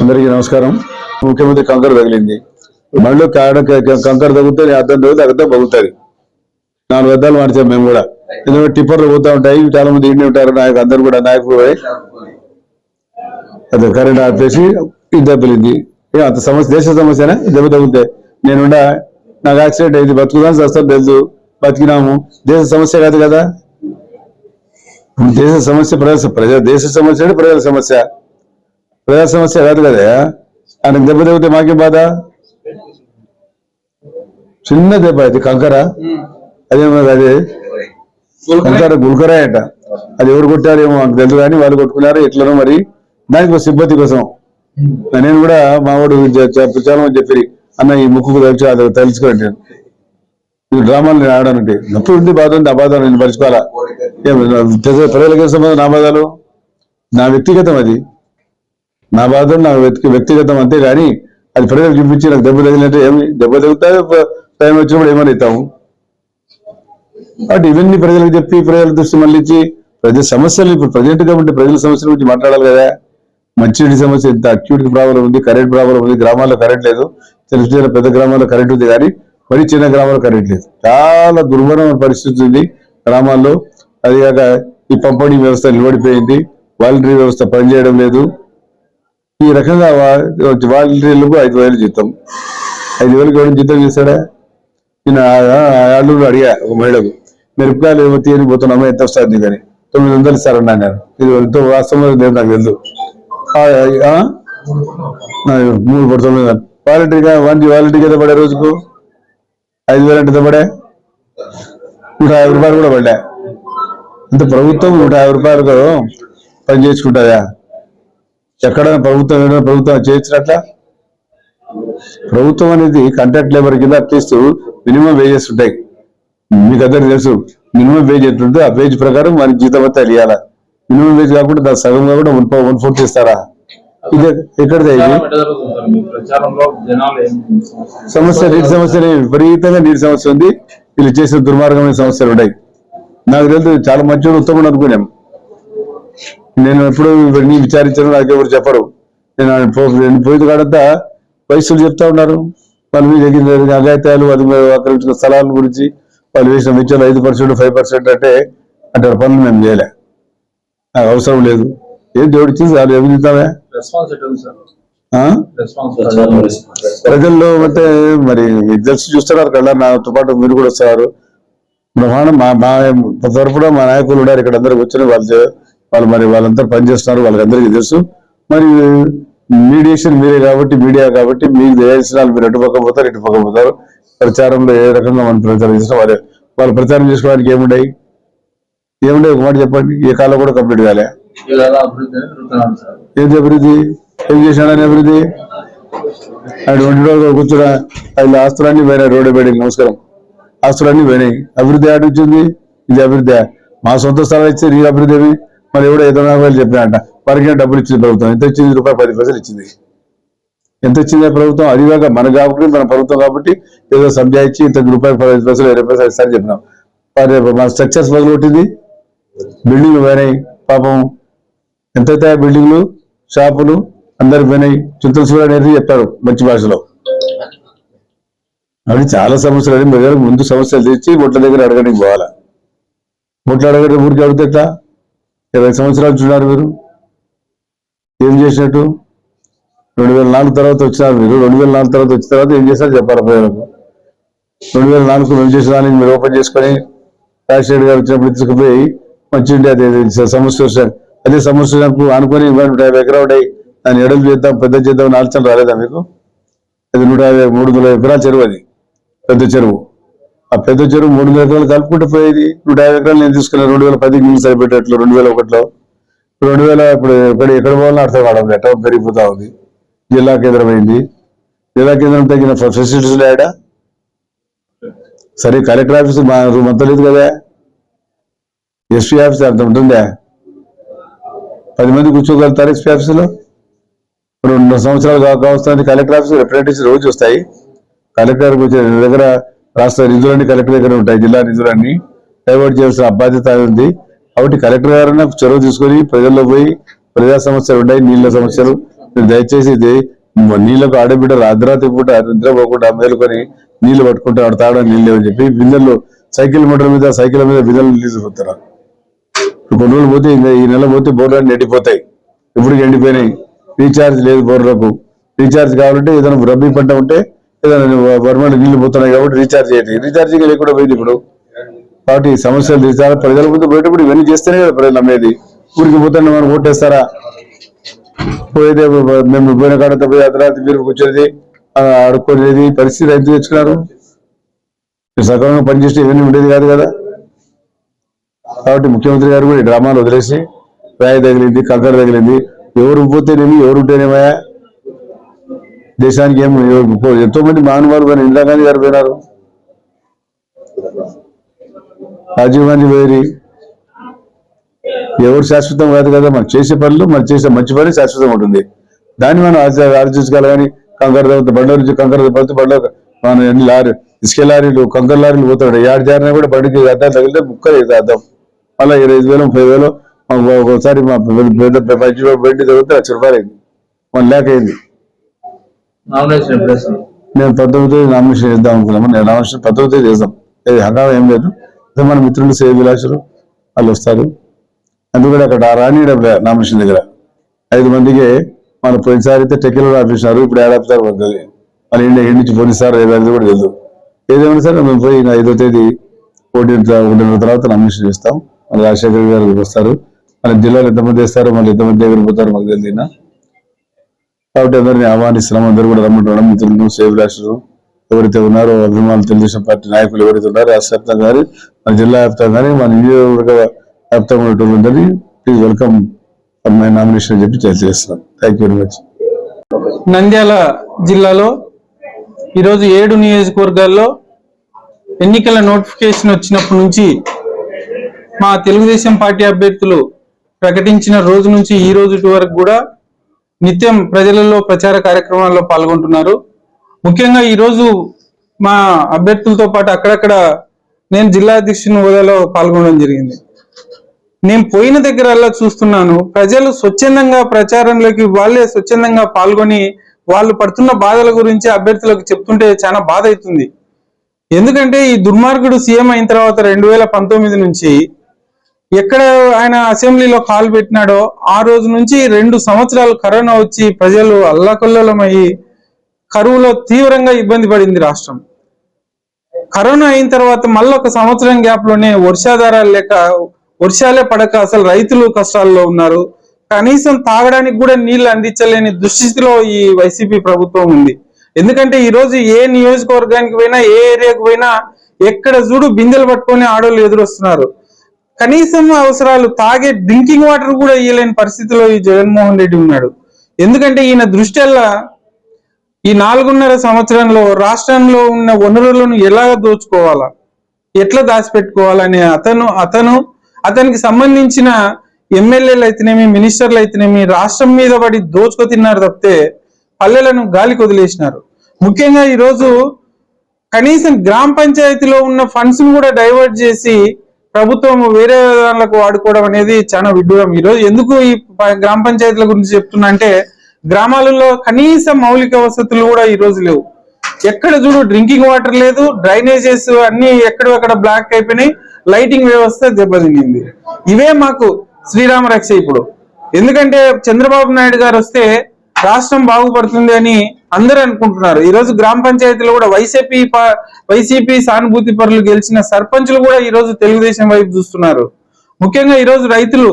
అందరికీ నమస్కారం. ముఖ్యమంత్రి కంకర తగిలింది. మళ్ళీ కాడ కంకర తగ్గితే అర్థం తగ్గితే అర్థం పగులుతుంది నాలుగు అద్దాలు మార్చాం మేము కూడా. ఎందుకంటే టిప్పర్లు పోతా ఉంటాయి చాలా మంది ఇండి ఉంటారు నాయకు అందరు కూడా నాయకులు అది అదే కరెంట్ ఆపేసి ఇది దెబ్బలింది అంత సమస్య దేశ సమస్యనే? దెబ్బ తగ్గుతాయి నేనుండా నాకు యాక్సిడెంట్ అయింది. బతుకుదాం చేస్తాం తెలుసు. బతికినాము. దేశ సమస్య కాదు కదా? దేశ సమస్య ప్రజల ప్రజల దేశ సమస్య అంటే ప్రజల సమస్య. ప్రజా సమస్య కాదు కదా? ఆయనకు దెబ్బ తగ్గితే మాకేం బాధ? చిన్న దెబ్బ అది కంకర. అదే అది కంకర గుల్కరాయ అంట. అది ఎవరు కొట్టారేమో నాకు తెలుసు కానీ వాళ్ళు కొట్టుకున్నారు. ఎట్లనో మరి దానికి సిబ్బంది కోసం. నేను కూడా మా వాడు చాలా చెప్పి అన్న ఈ ముక్కు తెలిసి అది తెలుసుకోండి. ఈ డ్రామాలు నేను ఆడానంటే నొప్పి ఉంది బాధ ఉంది ఆ నేను మర్చిపోవాలా? ప్రజలకి సంబంధం నా బాధలు? నా వ్యక్తిగతం అది. నా బాధ నా వ్యక్తిగతం అంతే కానీ అది ప్రజలకు చూపించి నాకు దెబ్బ తగిలినట్టు ఏమి? దెబ్బ తగ్గుతాయి టైం వచ్చినప్పుడు ఏమని ఇస్తాము కాబట్టి ఇవన్నీ ప్రజలకు చెప్పి ప్రజల దృష్టి మళ్ళించి ప్రజల సమస్యలు ఇప్పుడు ప్రజెంట్గా ఉంటే ప్రజల సమస్యల గురించి మాట్లాడాలి కదా. మంచినీటి సమస్య ఇంత అక్యూట్ ప్రాబ్లం ఉంది కరెంట్ ప్రాబ్లం ఉంది గ్రామాల్లో కరెంట్ లేదు చిన్న చిన్న పెద్ద గ్రామాల్లో కరెంట్ ఉంది కానీ మరి చిన్న గ్రామాల్లో కరెంట్ లేదు. చాలా దుర్భరమైన పరిస్థితి ఉంది గ్రామాల్లో. అదిగాక ఈ పంపిణీ వ్యవస్థ నిలబడిపోయింది వాలంటరీ వ్యవస్థ పనిచేయడం లేదు. ఈ రకంగా వాలంటీర్లకు ఐదు వేలు జీతం. ఐదు వేలకు ఎవరు జీతం చేస్తాడా నేను అల్లుడు అడిగా ఒక మహిళకు మిరపకాయలు ఏమో తీయని పోతున్నామో? ఎంత వస్తుంది కానీ తొమ్మిది వందలు ఇస్తారన్నా నేను. ఇది ఎంతో వాస్తవం లేదు నాకు తెలుసు. మూడు పడుతుంది తొమ్మిది వాలంటీర్గా వన్ వాలంటీర్కి ఎంత పడే రోజుకు? ఐదు వేలు ఎంత పడే నూట యాభై రూపాయలు కూడా పడ్డా అంటే ప్రభుత్వం నూట యాభై రూపాయలకు పని చేసుకుంటుందా ఎక్కడైనా ప్రభుత్వం ఏదైనా ప్రభుత్వం చేయించినట్ల ప్రభుత్వం అనేది కాంట్రాక్ట్ లేబర్ కింద అట్లీస్ట్ మినిమం వేజెస్ ఉంటాయి. మీకు అందరికి తెలుసు మినిమం వేజ్ ఎంత ఆ వేజ్ ప్రకారం మనకి జీతం అంతా ఇవ్వాలా మినిమం వేజ్ కాకుండా దాని సగం కాకుండా వన్ వన్ ఫోర్త్ ఇస్తారా? ఇది ఎక్కడిది ఏం సమస్య నీటి సమస్య విపరీతంగా నీటి సమస్య ఉంది. వీళ్ళు చేసిన దుర్మార్గమైన సమస్యలు ఉన్నాయి. నాకు తెలుసు చాలా మంచిగా ఉత్తమం అనుకున్నాం. నేను ఎప్పుడు ఇవన్నీ విచారించను నాకు ఎవరు చెప్పరు. నేను పోయిన కాడంతా వయసులు చెప్తా ఉన్నారు. వాళ్ళు మీ దగ్గర అగాయితాలు అది ఆక్రమించిన స్థలాల గురించి వాళ్ళు వేసిన మిచ్చలు ఐదు పర్సెంట్ ఫైవ్ పర్సెంట్ అంటే అంటే పనులు మేము చేయలే. నాకు అవసరం లేదు. ఏం దేవుడు ఇచ్చింది ఏమి సార్. ఆ? రెస్పాన్స్ ప్రజల్లో అంటే మరి తెలిసి చూస్తున్నారు కదా నాతో పాటు మీరు కూడా వస్తున్నారు. బ్రహ్మాండం మా మా తరపున మా నాయకులు ఉన్నారు ఇక్కడ అందరు కూర్చొని వాళ్ళు వాళ్ళు మరి వాళ్ళంతా పనిచేస్తున్నారు వాళ్ళకందరికీ తెలుసు. మరి మీడియేషన్ మీరే కాబట్టి మీడియా కాబట్టి మీకు వాళ్ళు మీరు ఎటు పక్క పోతారు ఇటు పక్క పోతారు. ప్రచారంలో ఏ రకంగా మనం ప్రచారం చేసినా వాళ్ళే వాళ్ళు ప్రచారం చేసుకోవడానికి ఏముండయి? ఏముండయి ఒక మాట చెప్పండి ఏ కాలం కూడా కంప్లీట్ కాలే. ఇలా అభివృద్ధి జరుగుతున్నాను సార్. ఏంది అభివృద్ధి? ఏం చేశాడని అభివృద్ధి? ఆయన ఒంటి రోజులు కూర్చున్నా. ఆయన ఆస్తులన్నీ పోయినాయి రోడ్డు బయటికి నమస్కారం. ఆస్తులన్నీ పోయినాయి. అభివృద్ధి ఆడిచ్చింది ఇది అభివృద్ధి. మా సొంత స్థలం ఇచ్చి నీ అభివృద్ధి ఏమి? మరి ఎవడో ఐదు వందల వేలు చెప్పినట్ట వారికి డబ్బులు ఇచ్చింది ప్రభుత్వం. ఎంత ఇచ్చింది? రూపాయి పది పైసలు ఇచ్చింది. ఎంత ఇచ్చింది ప్రభుత్వం? అది కాక మన కాబట్టి మన ప్రభుత్వం కాబట్టి ఏదో సంజాయించి ఇంత రూపాయి పది పైసలు ఇరవై పైసలు ఇస్తారని చెప్పినాం. మన స్ట్రక్చర్స్ పగలు కొట్టింది బిల్డింగ్లు పోయినాయి పాపం. ఎంతైతే బిల్డింగ్లు షాపులు అందరు పోయినాయి. చుట్టూ చూడ అనేది చెప్తారు మంచి భాషలో. అవి చాలా సమస్యలు అని మీరు ముందు సమస్యలు తెచ్చి బొట్ల దగ్గర అడగడానికి పోవాలా? బొట్ల అడగడం ఊరికి అడిగితే ఎట్లా? ఇరవై సంవత్సరాలు చూడారు మీరు. ఏం చేసినట్టు? రెండు వేల నాలుగు తర్వాత వచ్చినారు మీరు. రెండు వేల నాలుగు తర్వాత వచ్చిన తర్వాత ఏం చేశారు చెప్పాలి ప్రజలకు రెండు వేల నాలుగు మేము చేసిన దానికి మీరు ఓపెన్ చేసుకొని రాజశేఖర్ గారు వచ్చినప్పుడు తీసుకుపోయి మంచి ఉండే అదే సమస్య అదే సమస్య నాకు అనుకుని నూట యాభై ఎకరాలు అయ్యి దాన్ని ఎడలు చేద్దాం పెద్ద చేద్దాం అని ఆలోచన రాలేదా మీకు? అది నూట యాభై మూడు వందల ఎకరాల చెరువు అది పెద్ద చెరువు. ఆ పెద్ద చెరువు మూడు వందల ఎకరాలు కలుపుకుంటూ పోయేది. నూట యాభై ఎకరాలు నేను తీసుకున్నాను రెండు వేల పదికి నీళ్ళు సరిపెట్టేట్లు రెండు వేల ఒకటిలో. రెండు వేల ఇప్పుడు ఎక్కడ ఎక్కడ పోవాలని అర్థం కావడం ఎట్లా పెరిగిపోతా ఉంది. జిల్లా కేంద్రం అయింది జిల్లా కేంద్రం తగిన ఫెసిలిటీస్ లేడా? సరే కలెక్టర్ ఆఫీస్ మా రూమ్ అంతా లేదు కదా. ఎస్పీ ఆఫీస్ అర్థం ఉంటుందా? పది మంది కూర్చోగలుగుతారు ఎస్పీ ఆఫీసులో? రెండు సంవత్సరాలు కాక కలెక్టర్ ఆఫీస్ రిప్రజెంటేషన్ రోజు వస్తాయి. కలెక్టర్ దగ్గర రాష్ట్ర నిధులన్నీ కలెక్టర్ దగ్గర ఉంటాయి జిల్లా నిధులన్నీ. డైవర్ట్ చేయాల్సిన బాధ్యత ఉంది. కాబట్టి కలెక్టర్ గారైనా చొరవ తీసుకొని ప్రజల్లో పోయి ప్రజా సమస్యలు ఉన్నాయి నీళ్ళ సమస్యలు. మీరు దయచేసి ఇది నీళ్ళకు ఆడబిడ్డ అర్ధరాత్రి పూట నిద్రపోకుండా మేలుకొని నీళ్ళు పట్టుకుంటే ఆడ తాగడం నీళ్ళు లేవని చెప్పి బిందెలు సైకిల్ మోటార్ మీద సైకిల్ మీద బిందెలు నీళ్ళు పోతారు కొన్ని రోజులు పోతే ఇంకా ఈ నెల పోతే బోర్లు ఎండిపోతాయి. ఇప్పుడు ఎండిపోయినాయి? రీఛార్జ్ లేదు బోర్లకు. రీఛార్జ్ కావాలంటే ఏదైనా రబ్బీ పంట ఉంటే ఏదైనా వర్మలు నీళ్ళు పోతున్నాయి కాబట్టి రీఛార్జ్ చేయండి. రీఛార్జింగ్ లేకుండా పోయింది ఇప్పుడు? కాబట్టి సమస్యలు తీర్చాలి. ప్రజల ముందు పోయేటప్పుడు ఇవన్నీ చేస్తేనే కదా ప్రజలు నమ్మేది. ఊరికి పోతాను మనం ఓటేస్తారా? పోయేదే మేము పోయిన కాడంతా పోయి అర్ధరాత్రి మీరు కూర్చోనేది ఆడుకోలేదు పరిస్థితి రైతు తెచ్చుకున్నారు? సకాలంగా పనిచేస్తే ఇవన్నీ ఉండేది కాదు కదా. కాబట్టి ముఖ్యమంత్రి గారు కూడా ఈ డ్రామాలు వదిలేసి రాయి తగిలింది కంకర తగిలింది. ఎవరు పోతేనేమి ఎవరు ఉంటేనేమయ్యా? దేశానికి ఏమి ఎంతో మంది మహానుభావులు కానీ ఇందిరాగాంధీ గారు పోయినారు. రాజీవ్ గాంధీ పోయి ఎవరు శాశ్వతం కాదు కదా మనం చేసే పనులు మనం చేసే మంచి పని శాశ్వతం ఉంటుంది. దాన్ని మనం ఆచ- ఆలోచించుకోవాలి కానీ కంకర తగ్గుతుంది నుంచి కంకర పడితే బండ్ల మన ఎన్ని లారీ ఇసుక లారీలు కంకర లారీలు పోతాడు ఏడు జారినా కూడా బండికి అద్దాలు తగిలితే ముక్కలు అర్థం మళ్ళీ ఇరవై ఐదు వేలు ముప్పై వేలు ఒకసారి మా పెద్ద మంచి బండి తగిలితే లక్ష రూపాయలు అయింది. మన లేక అయింది? నేను పంతొమ్మిది నామినేషన్ చేద్దాం అనుకున్నాము నేను నామినేషన్ పంతొమ్మిది చేద్దాం. ఇది హంగామా ఏం లేదు. అదే మన మిత్రులు సేవ విలాసులు వాళ్ళు వస్తారు. అందుకని అక్కడ రాని నామినేషన్ దగ్గర. ఐదు మందికి మన పోయినసారి అయితే టెక్కిలో ఆఫీసారు ఇప్పుడు ఏడ ఆఫీసారు పడుతుంది మళ్ళీ ఇండియా ఇంటి నుంచి పోలీసారు ఏదైనా కూడా తెలియదు. ఏదేమైనా సరే మేము పోయి ఐదో తేదీ ఒకటి ఒకటిన్నర తర్వాత నామినేషన్ చేస్తాం. మళ్ళీ రాజశేఖర్ గారు వస్తారు. మళ్ళీ జిల్లాలో ఎంతమంది వేస్తారు మళ్ళీ ఎంతమంది దగ్గర పోతారు మాకు తెలియదు కాబట్టి అందరినీ ఆహ్వానిస్తున్నాం. అందరూ కూడా రమ్మంటున్నాం మిత్రులను రాష్ట్రం ఎవరైతే ఉన్నారో అభిమానులు తెలుగుదేశం పార్టీ నాయకులు ఎవరైతే ఉన్నారో రాష్ట్ర వ్యాప్తంగా కానీ మన జిల్లా వ్యాప్తంగా కానీ మన నియోజకవర్గ వ్యాప్తంగా ఉన్నటువంటి ప్లీజ్ వెల్కమ్ మై నామినేషన్ అని చెప్పి తెలియజేస్తున్నాం thank you very much Nandyal జిల్లాలో ఈరోజు ఏడు నియోజకవర్గాల్లో ఎన్నికల నోటిఫికేషన్ వచ్చినప్పటి నుంచి మా తెలుగుదేశం పార్టీ అభ్యర్థులు ప్రకటించిన రోజు నుంచి ఈ రోజు వరకు కూడా నిత్యం ప్రజలలో ప్రచార కార్యక్రమాల్లో పాల్గొంటున్నారు. ముఖ్యంగా ఈరోజు మా అభ్యర్థులతో పాటు అక్కడక్కడ నేను జిల్లా అధ్యక్షుని హోదాలో పాల్గొనడం జరిగింది. నేను పోయిన దగ్గరల్లా చూస్తున్నాను ప్రజలు స్వచ్ఛందంగా ప్రచారంలోకి వాళ్ళే స్వచ్ఛందంగా పాల్గొని వాళ్ళు పడుతున్న బాధల గురించి అభ్యర్థులకు చెప్తుంటే చాలా బాధ అవుతుంది. ఎందుకంటే ఈ దుర్మార్గుడు సీఎం అయిన తర్వాత రెండు వేల పంతొమ్మిది నుంచి ఎక్కడ ఆయన అసెంబ్లీలో కాల్ పెట్టినాడో ఆ రోజు నుంచి రెండు సంవత్సరాలు కరోనా వచ్చి ప్రజలు అల్లకొల్లలమయ్యి కరువులో తీవ్రంగా ఇబ్బంది పడింది రాష్ట్రం. కరోనా అయిన తర్వాత మళ్ళీ ఒక సంవత్సరం గ్యాప్లోనే వర్షాధారాలు లేక వర్షాలే పడక అసలు రైతులు కష్టాల్లో ఉన్నారు. కనీసం తాగడానికి కూడా నీళ్ళు అందించలేని దుస్థితిలో ఈ వైసీపీ ప్రభుత్వం ఉంది. ఎందుకంటే ఈ రోజు ఏ నియోజకవర్గానికి పోయినా ఏ ఏరియాకి పోయినా ఎక్కడ చూడు బిందెలు పట్టుకొని ఆడోళ్ళు ఎదురొస్తున్నారు. కనీసం అవసరాలు తాగే డ్రింకింగ్ వాటర్ కూడా ఇవ్వలేని పరిస్థితిలో ఈ జగన్మోహన్ రెడ్డి ఉన్నాడు. ఎందుకంటే ఈయన దృష్టిల్లా ఈ నాలుగున్నర సంవత్సరంలో రాష్ట్రంలో ఉన్న వనరులను ఎలా దోచుకోవాలా ఎట్లా దాచిపెట్టుకోవాలని అతను అతను అతనికి సంబంధించిన ఎమ్మెల్యేలు అయితేనేమి మినిస్టర్లు అయితేనేమి రాష్ట్రం మీద పడి దోచుకు తిన్నారు తప్పితే పల్లెలను గాలి వదిలేసినారు. ముఖ్యంగా ఈరోజు కనీసం గ్రామ పంచాయతీలో ఉన్న ఫండ్స్ను కూడా డైవర్ట్ చేసి ప్రభుత్వం వేరే దానిలకు వాడుకోవడం అనేది చాలా విడ్డూరం. ఈరోజు ఎందుకు ఈ గ్రామ పంచాయతీల గురించి చెప్తున్నా అంటే గ్రామాలలో కనీస మౌలిక వసతులు కూడా ఈ రోజు లేవు. ఎక్కడ చూడు డ్రింకింగ్ వాటర్ లేదు డ్రైనేజెస్ అన్ని ఎక్కడెక్కడ బ్లాక్ అయిపోయినాయి లైటింగ్ వ్యవస్థ దెబ్బతినింది. ఇవే మాకు శ్రీరామ రక్ష ఇప్పుడు. ఎందుకంటే చంద్రబాబు నాయుడు గారు వస్తే రాష్ట్రం బాగుపడుతుంది అని అందరూ అనుకుంటున్నారు. ఈ రోజు గ్రామ పంచాయతీలో కూడా వైసీపీ వైసీపీ సానుభూతి పరులు గెలిచిన సర్పంచులు కూడా ఈ రోజు తెలుగుదేశం వైపు చూస్తున్నారు. ముఖ్యంగా ఈ రోజు రైతులు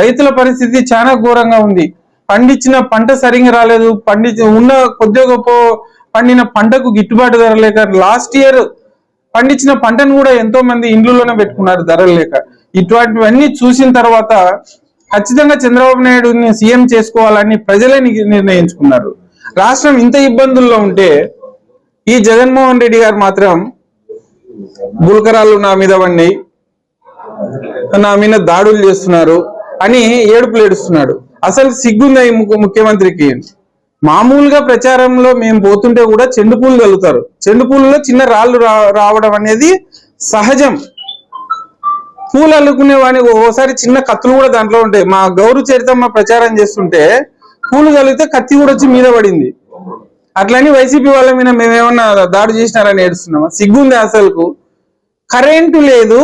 రైతుల పరిస్థితి చాలా ఘోరంగా ఉంది. పండించిన పంట సరిగా రాలేదు. పండి ఉన్న కొద్దిగా గొప్ప పండిన పంటకు గిట్టుబాటు ధర లేక లాస్ట్ ఇయర్ పండించిన పంటను కూడా ఎంతో మంది ఇండ్లలోనే పెట్టుకున్నారు ధరలు లేక. ఇటువంటివన్నీ చూసిన తర్వాత ఖచ్చితంగా చంద్రబాబు నాయుడుని సీఎం చేసుకోవాలని ప్రజలే నిర్ణయించుకున్నారు. రాష్ట్రం ఇంత ఇబ్బందుల్లో ఉంటే ఈ జగన్మోహన్ రెడ్డి గారు మాత్రం గుల్కరాలు నా మీద పడినాయి నా మీద దాడులు చేస్తున్నారు అని ఏడుపులు ఏడుస్తున్నాడు. అసలు సిగ్గుంది ఈ ముఖ్యమంత్రికి? మామూలుగా ప్రచారంలో మేము పోతుంటే కూడా చెండు పూలు కలుగుతారు చెండు పూలలో చిన్న రాళ్ళు రా- రావడం అనేది సహజం. పూలు అల్లుకునే వాడిని ఓసారి చిన్న కత్తులు కూడా దాంట్లో ఉంటాయి. మా గౌరు చరితమ్మ ప్రచారం చేస్తుంటే పూలు కలిగితే కత్తి కూడా వచ్చి మీద పడింది. అట్లని వైసీపీ వాళ్ళ మీద మేమేమన్నా దాడి చేసినారని ఏడుస్తున్నామా? సిగ్గుంది అసలుకు. కరెంటు లేదు.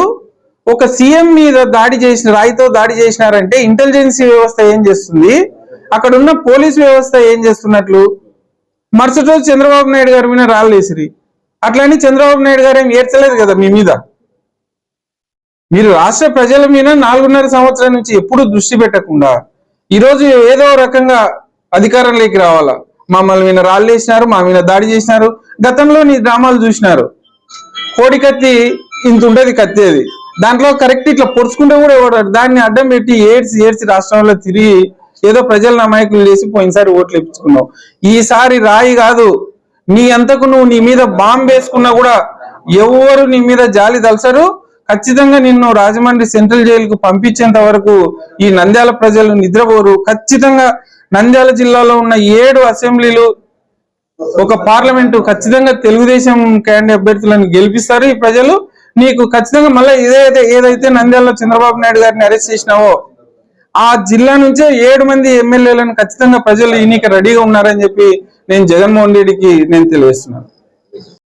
ఒక సీఎం మీద దాడి చేసిన రాయితో దాడి చేసినారంటే ఇంటెలిజెన్స్ వ్యవస్థ ఏం చేస్తుంది? అక్కడ ఉన్న పోలీస్ వ్యవస్థ ఏం చేస్తున్నట్లు? మరుసటి రోజు చంద్రబాబు నాయుడు గారి మీద రాళ్ళు వేసిరి. అట్లని చంద్రబాబు నాయుడు గారు ఏం ఏడ్చలేదు కదా మీ మీద? మీరు రాష్ట్ర ప్రజల మీద నాలుగున్నర సంవత్సరాల నుంచి ఎప్పుడు దృష్టి పెట్టకుండా ఈరోజు ఏదో రకంగా అధికారంలోకి రావాలా? మమ్మల్ని మీద రాళ్ళు వేసినారు మా మీద దాడి చేసినారు గతంలో నీ డ్రామాలు చూసినారు. కోడి కత్తి ఇంత ఉండేది కత్తేది దాంట్లో కరెక్ట్ ఇట్లా పొడుచుకుంటే కూడా ఇవ్వడారు దాన్ని అడ్డం పెట్టి ఏడ్చి ఏడ్చి రాష్ట్రంలో తిరిగి ఏదో ప్రజల నమాయకులు చేసి పోయినసారి ఓట్లు ఇప్పించుకున్నావు. ఈసారి రాయి కాదు. నీ అంతకు నువ్వు నీ మీద బాంబు వేసుకున్నా కూడా ఎవరు నీ మీద జాలి దలసరు ఖచ్చితంగా నిన్ను రాజమండ్రి సెంట్రల్ జైలుకు పంపించేంత వరకు ఈ నంద్యాల ప్రజలు నిద్రపోరు. ఖచ్చితంగా నంద్యాల జిల్లాలో ఉన్న ఏడు అసెంబ్లీలు ఒక పార్లమెంటు ఖచ్చితంగా తెలుగుదేశం క్యాండిడేట్ అభ్యర్థులను గెలిపిస్తారు. ఈ ప్రజలు నీకు ఖచ్చితంగా మళ్ళీ ఏదైతే ఏదైతే నంద్యాలలో చంద్రబాబు నాయుడు గారిని అరెస్ట్ చేసినావో ఆ జిల్లా నుంచే ఏడు మంది ఎమ్మెల్యేలను ఖచ్చితంగా ప్రజలు ఎన్నిక రెడీగా ఉన్నారని చెప్పి నేను జగన్మోహన్ రెడ్డికి నేను తెలియజేస్తున్నాను.